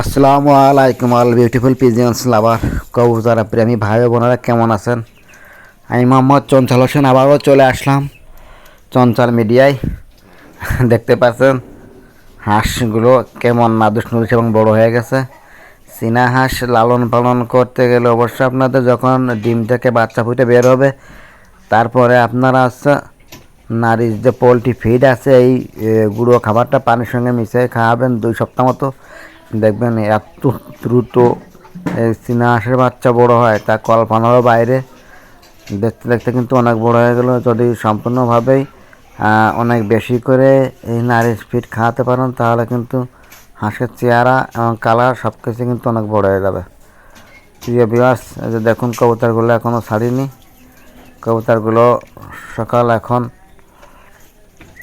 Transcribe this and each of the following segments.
আসসালামু আলাইকুম আল বিউটিফুল পিজিয়ন্স লাভার কবুতরা প্রেমী ভাই বোনেরা কেমন আছেন? আমি মোহাম্মদ চঞ্চল হোসেন, আবারও চলে আসলাম চঞ্চল মিডিয়ায়। দেখতে পাচ্ছেন, হাঁসগুলো কেমন নাদুস নুদুস এবং বড় হয়ে গেছে। চীনা হাঁস লালন পালন করতে গেলে অবশ্যই আপনাদের যখন ডিম থেকে বাচ্চা ফুটে বের হবে, তারপরে আপনারা হচ্ছে নারীর যে পোলট্রি ফিড আছে, এই গুঁড়ো খাবারটা পানির সঙ্গে মিশিয়ে খাওয়াবেন দুই সপ্তাহ মতো। দেখবেন এত দ্রুত চীনা হাঁসের বাচ্চা বড় হয়, তা কল্পনারও বাইরে। দেখতে দেখতে কিন্তু অনেক বড় হয়ে গেল। যদি সম্পূর্ণভাবেই অনেক বেশি করে এই নারীর ফিড খাওয়াতে পারেন, তাহলে কিন্তু হাঁসের চেহারা এবং কালার সব কিছু কিন্তু অনেক বড় হয়ে যাবে। প্রিয় বিয়াস যে দেখুন, কবুতরগুলো এখনও ছাড়িনি। কবুতরগুলো সকাল এখন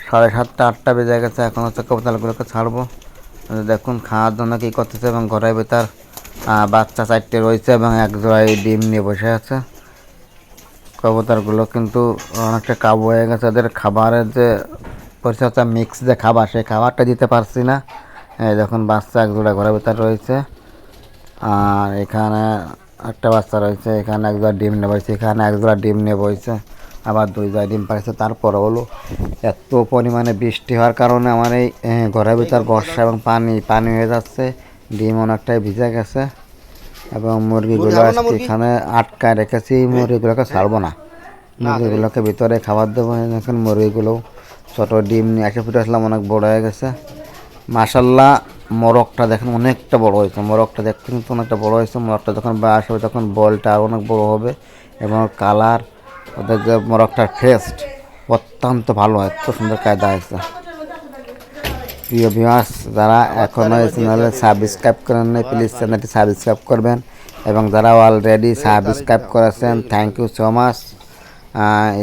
সাড়ে সাতটা, আটটা বেজে গেছে, এখন হচ্ছে কবুতরগুলোকে ছাড়বো। দেখুন, খাওয়ার জন্য কী করতেছে এবং ঘরের ভিতর বাচ্চা চারটে রয়েছে এবং এক জোড়ায় ডিম নিয়ে বসে আছে। কবুতরগুলো কিন্তু অনেকটা কাবু হয়ে গেছে। ওদের খাবারের যে পরিচর্যা মিক্স যে খাবার, সেই খাবারটা দিতে পারছি না। দেখুন, বাচ্চা এক জোড়া ঘরের ভিতর রয়েছে। আর এখানে একটা বাচ্চা রয়েছে, এখানে এক জোড়া ডিম নিয়ে বসেছে, এখানে এক জোড়া ডিম নিয়ে বসেছে। আবার দুই জোড়া ডিম পাইছে তারপরে হলো এত পরিমাণে বৃষ্টি হওয়ার কারণে আমার এই ঘরের ভিতর বর্ষা এবং পানি পানি হয়ে যাচ্ছে ডিম অনেকটাই ভিজে গেছে এবং মুরগিগুলো আজকে এখানে আটকায় রেখেছি মুরগিগুলোকে ছাড়বো না। মুরগিগুলোকে ভিতরে খাবার দেবো এখন মুরগিগুলো ছোটো ডিম নিয়ে এসে ফুটে আসলাম অনেক বড় হয়ে গেছে। মাসাল্লাহ মোরগটা দেখেন অনেকটা বড় হয়েছে মোরগটা দেখতে কিন্তু অনেকটা বড় হয়েছে মোরগটা যখন হবে তখন বলটা আরও অনেক বড় হবে এবং কালার ওদের যে মোরগটার ফ্রেস্ট অত্যন্ত ভালো, এত সুন্দর কায়দা হয়েছে। প্রিয় ভিউয়ার্স যারা এখনও এই চ্যানেলে সাবস্ক্রাইব করেন নাই প্লিজ চ্যানেলটি সাবস্ক্রাইব করবেন এবং যারা অলরেডি সাবস্ক্রাইব করেছেন থ্যাংক ইউ সো মাচ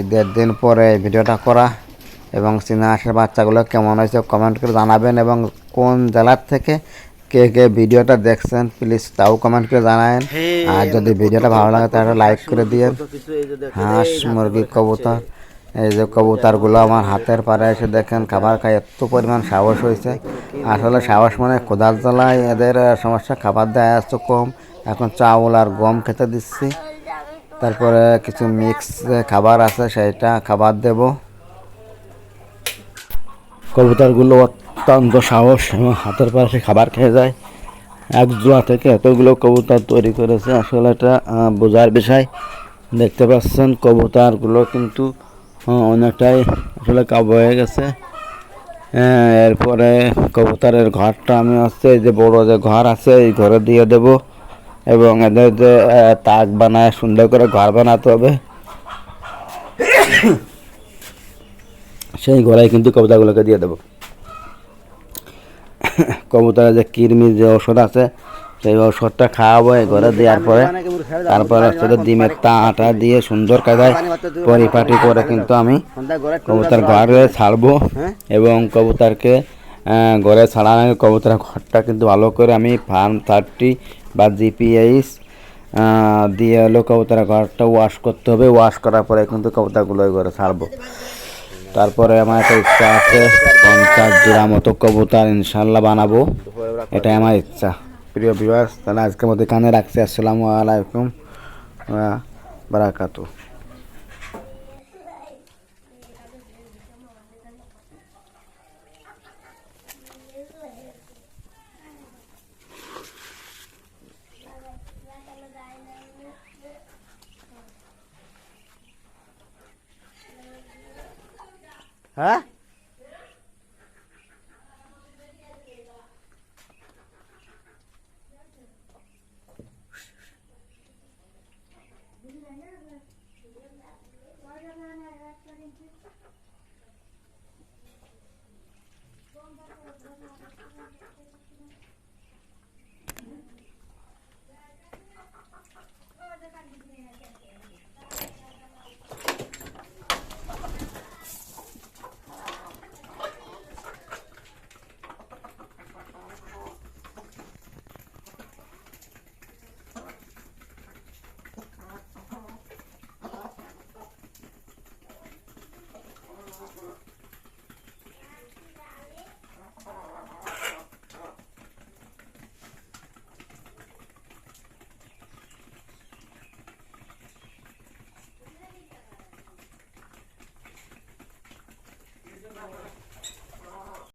ঈদের দিন পরে ভিডিওটা করা এবং চীনা হাঁসের বাচ্চাগুলো কেমন হয়েছে কমেন্ট করে জানাবেন এবং কোন জেলার থেকে কে কে ভিডিওটা দেখছেন প্লিজ তাও কমেন্ট করে জানাবেন আর যদি ভিডিওটা ভালো লাগে তাহলে লাইক করে দিয়েন। হাঁস মুরগি কবুতর এই যে কবুতরগুলো আমার হাতের পাড়ে এসে দেখেন খাবার খায় এত পরিমাণ সাহস হয়েছে। আসলে সাহস মানে কোদাল জ্বালায় এদের সমস্যা খাবার দেয় এত কম। এখন চাউল আর গম খেতে দিচ্ছি। তারপরে কিছু মিক্স খাবার আছে সেটা খাবার দেব। কবুতরগুলো অত্যন্ত সাহস এবং হাতের পাশে খাবার খেয়ে যায়। এক জোড়া থেকে এতগুলো কবুতর তৈরি করেছে। আসলে এটা বোঝার বিষয়। দেখতে পাচ্ছেন কবুতরগুলো কিন্তু অনেকটাই আসলে কাবু হয়ে গেছে। এরপরে কবুতরের ঘরটা আমি হচ্ছে যে বড় যে ঘর আছে, এই ঘরে দিয়ে দেব এবং এদের যে তাক বানায়, সুন্দর করে ঘর বানাতে হবে। সেই ঘরে কিন্তু কবুতরগুলোকে দিয়ে দেবো। কবুতরের যে কৃমির যে ওষুধ আছে সেই ওষুধটা খাওয়াবো ঘরে দেওয়ার পরে। তারপরে হচ্ছে ডিমের তা আটা দিয়ে সুন্দর কায়দায় পরিপাটি করে কিন্তু আমি কবুতর ঘরে ছাড়বো এবং কবুতরকে ঘরে ছাড়ানোর আগে কবুতরের ঘরটা কিন্তু ভালো করে আমি ফার্ম থার্টি বা জিপিএইচ দিয়ে হলো কবুতরের ঘরটা ওয়াশ করতে হবে। ওয়াশ করার পরে কিন্তু কবুতরগুলো ঘরে ছাড়বো। তারপরে আমার একটা ইচ্ছা আছে, পঞ্চাশ জোড়া মতো কবুতর ইনশাল্লাহ বানাবো। এটাই আমার ইচ্ছা। প্রিয় বিভাস তাহলে আজকের মধ্যে এখানে রাখছি। আসসালামু আলাইকুম বারাকাতু হ্যাঁ